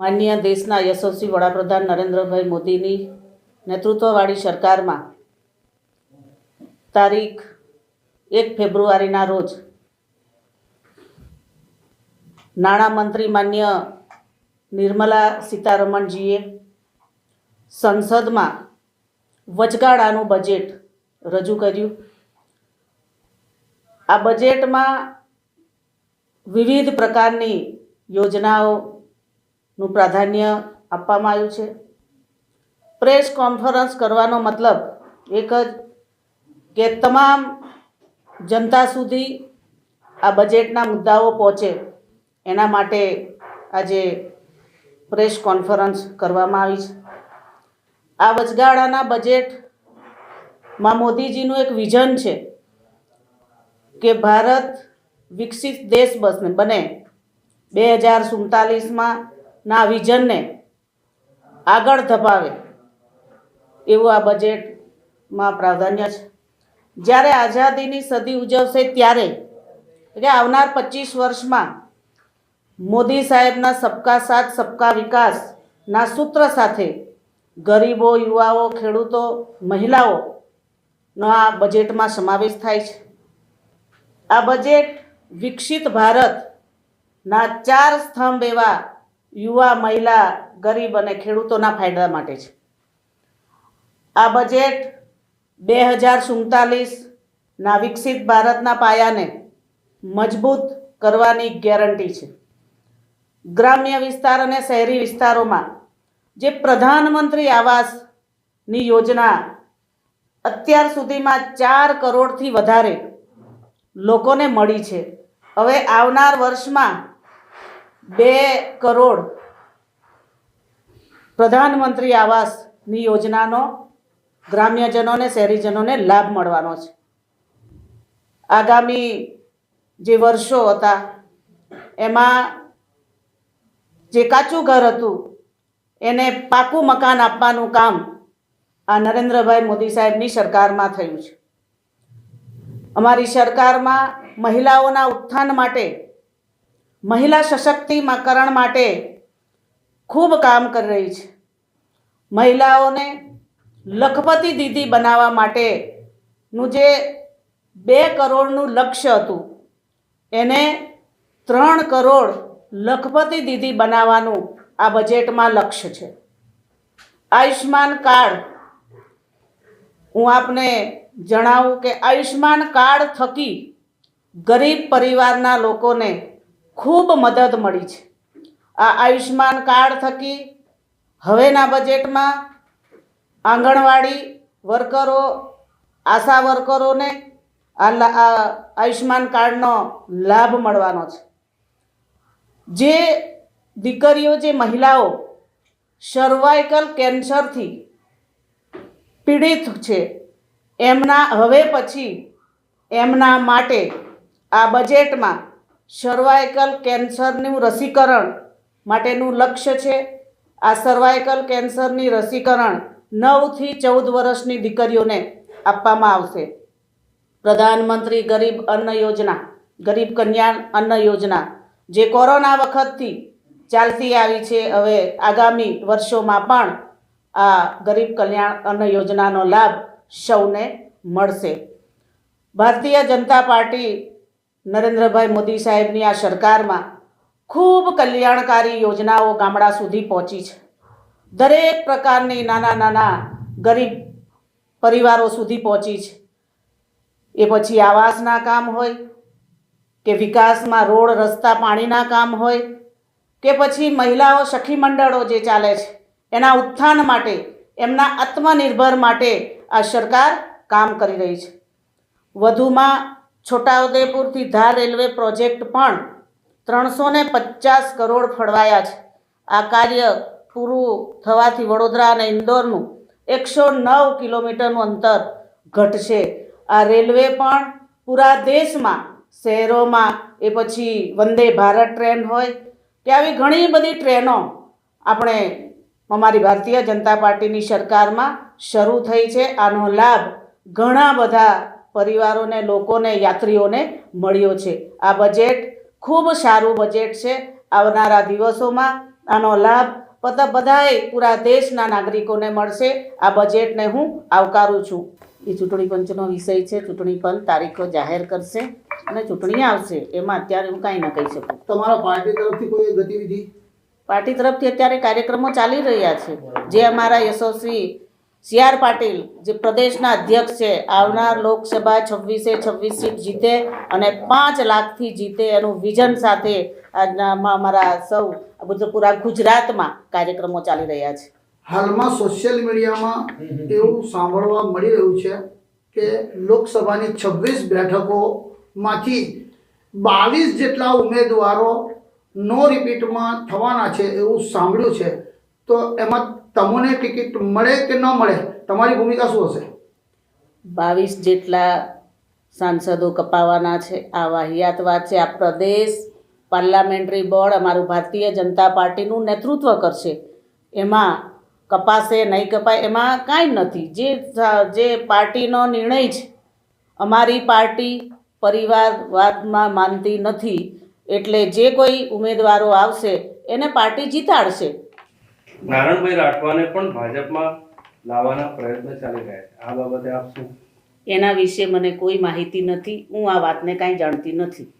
માન્ય દેશના યશસ્વી વડાપ્રધાન નરેન્દ્રભાઈ મોદીની નેતૃત્વવાળી સરકારમાં તારીખ એક ફેબ્રુઆરીના રોજ નાણામંત્રી માન્ય નિર્મલા સીતારમણજીએ સંસદમાં વચગાળાનું બજેટ રજૂ કર્યું. આ બજેટમાં વિવિધ પ્રકારની યોજનાઓનું પ્રાધાન્ય આપવામાં આવ્યું છે. પ્રેસ કોન્ફરન્સ કરવાનો મતલબ એક જ કે તમામ જનતા સુધી આ બજેટના મુદ્દાઓ પહોંચે એના માટે આજે પ્રેસ કોન્ફરન્સ કરવામાં આવી છે. આ વચગાળાના બજેટમાં મોદીજીનું એક વિઝન છે કે ભારત વિકસિત દેશ બસને બને. બે હજાર સુડતાલીસમાં ના વિઝનને આગળ ધપાવે એવું આ બજેટમાં પ્રાધાન્ય છે. જ્યારે આઝાદીની સદી ઉજવશે ત્યારે, એટલે આવનાર પચીસ વર્ષમાં મોદી સાહેબના સબકા સાથ, સબકા વિકાસના સૂત્ર સાથે ગરીબો, યુવાઓ, ખેડૂતો મહિલાઓનો આ બજેટમાં સમાવેશ થાય છે. આ બજેટ વિકસિત ભારતના ચાર સ્તંભ એવા યુવા, મહિલા, ગરીબ અને ખેડૂતોના ફાયદા માટે છે. આ બજેટ બે હજાર સુડતાલીસના વિકસિત ભારતના પાયાને મજબૂત કરવાની ગેરંટી છે. ગ્રામ્ય વિસ્તાર અને શહેરી વિસ્તારોમાં જે પ્રધાનમંત્રી આવાસની યોજના અત્યાર સુધીમાં ચાર કરોડથી વધારે લોકોને મળી છે. હવે આવનાર વર્ષમાં બે કરોડ પ્રધાનમંત્રી આવાસની યોજનાનો ગ્રામ્યજનોને, શહેરીજનોને લાભ મળવાનો છે. આગામી જે વર્ષો હતા, એમાં જે કાચું ઘર હતું, એને પાકું મકાન આપવાનું કામ આ નરેન્દ્રભાઈ મોદી સાહેબની સરકારમાં થયું છે. અમારી સરકારમાં મહિલાઓના ઉત્થાન માટે મહિલા સશક્તિકરણ માટે ખૂબ કામ કરી રહી છે. મહિલાઓને લખપતિ દીદી બનાવવા માટેનું જે બે કરોડનું લક્ષ્ય હતું, એને ત્રણ કરોડ લખપતિ દીદી બનાવવાનું આ બજેટમાં લક્ષ્ય છે. આયુષ્માન કાર્ડ, હું આપને જણાવું કે આયુષ્માન કાર્ડ થકી ગરીબ પરિવારના લોકોને ખૂબ મદદ મળી છે. આ આયુષ્માન કાર્ડ થકી હવેના બજેટમાં આંગણવાડી વર્કરો, આશા વર્કરોને આ આયુષ્માન કાર્ડનો લાભ મળવાનો છે. જે દીકરીઓ, જે મહિલાઓ સર્વાઇકલ કેન્સરથી પીડિત છે, એમના હવે પછી એમના માટે આ બજેટમાં સર્વાઇકલ કેન્સરનું રસીકરણ માટેનું લક્ષ્ય છે. આ સર્વાઇકલ કેન્સરની રસીકરણ નવથી ચૌદ વર્ષની દીકરીઓને આપવામાં આવશે. પ્રધાનમંત્રી ગરીબ અન્ન યોજના, ગરીબ કલ્યાણ અન્ન યોજના, જે કોરોના વખતથી ચાલતી આવી છે, હવે આગામી વર્ષોમાં પણ આ ગરીબ કલ્યાણ અન્ન યોજનાનો લાભ સૌને મળશે. ભારતીય જનતા પાર્ટી નરેન્દ્રભાઈ મોદી સાહેબની આ સરકારમાં ખૂબ કલ્યાણકારી યોજનાઓ ગામડા સુધી પહોંચી છે. દરેક પ્રકારની નાના નાના ગરીબ પરિવારો સુધી પહોંચી છે. એ પછી આવાસના કામ હોય, કે વિકાસમાં રોડ, રસ્તા, પાણીના કામ હોય, કે પછી મહિલાઓ સખી મંડળો જે ચાલે છે, એના ઉત્થાન માટે, એમના આત્મનિર્ભર માટે આ સરકાર કામ કરી રહી છે. વધુમાં છોટાઉદેપુરથી ધાર રેલવે પ્રોજેક્ટ પણ ત્રણસો ને પચાસ કરોડ ફળવાયા છે. આ કાર્ય પૂરું થવાથી વડોદરા અને ઇન્દોરનું એકસો નવ કિલોમીટરનું અંતર ઘટશે. આ રેલવે પણ પૂરા દેશમાં, શહેરોમાં એ પછી વંદે ભારત ટ્રેન હોય કે આવી ઘણી બધી ટ્રેનો આપણે અમારી ભારતીય જનતા પાર્ટીની સરકારમાં શરૂ થઈ છે. આનો લાભ ઘણા બધા પરિવારોને લોકોને યાત્રીઓને મળ્યો છે. આ બજેટ ખૂબ સારું બજેટ છે. આવનારા દિવસોમાં આનો લાભ બધા બધાએ પૂરા દેશના નાગરિકોને મળશે. આ બજેટને હું આવકારું છું. એ ચૂંટણી પંચનો વિષય છે. ચૂંટણી પંચ તારીખો જાહેર કરશે અને ચૂંટણી આવશે. એમાં અત્યારે હું કાંઈ ન કહી શકું. તમારા પાર્ટી તરફથી કોઈ ગતિવિધિ? પાર્ટી તરફથી અત્યારે કાર્યક્રમો ચાલી રહ્યા છે. જે અમારા યશસ્વી સી આર પાટીલ, જે પ્રદેશના અધ્યક્ષ છે, આવનાર લોકસભા છવ્વીસે છવ્વીસ સીટ જીતે અને પાંચ લાખથી જીતે એનું વિઝન સાથે આજનામાં અમારા સૌ પૂરા ગુજરાતમાં કાર્યક્રમો ચાલી રહ્યા છે. હાલમાં સોશિયલ મીડિયામાં એવું સાંભળવા મળી રહ્યું છે કે લોકસભાની છવ્વીસ બેઠકોમાંથી બાવીસ જેટલા ઉમેદવારો નો રિપીટમાં થવાના છે એવું સાંભળ્યું છે. તો એમાં તમને ટિકિટ મળે કે ન મળે, તમારી ભૂમિકા શું હશે? બાવીસ જેટલા સાંસદો કપાવાના છે. આ વાહિયાત વાત છે. આ પ્રદેશ પાર્લામેન્ટરી બોર્ડ અમારું ભારતીય જનતા પાર્ટીનું નેતૃત્વ કરશે. એમાં કપાશે, નહીં કપાય, એમાં કાંઈ નથી. જે જે પાર્ટીનો નિર્ણય છે, અમારી પાર્ટી પરિવારવાદમાં માનતી નથી. એટલે જે કોઈ ઉમેદવારો આવશે, એને પાર્ટી જીતાડશે. નારણભાઈ રાઠવાને પણ ભાજપમાં લાવવાના પ્રયત્ન ચાલી રહ્યા છે. આ બાબતે આપ શું? એના વિશે મને કોઈ માહિતી નથી. હું આ વાતને કાંઈ જાણતી નથી.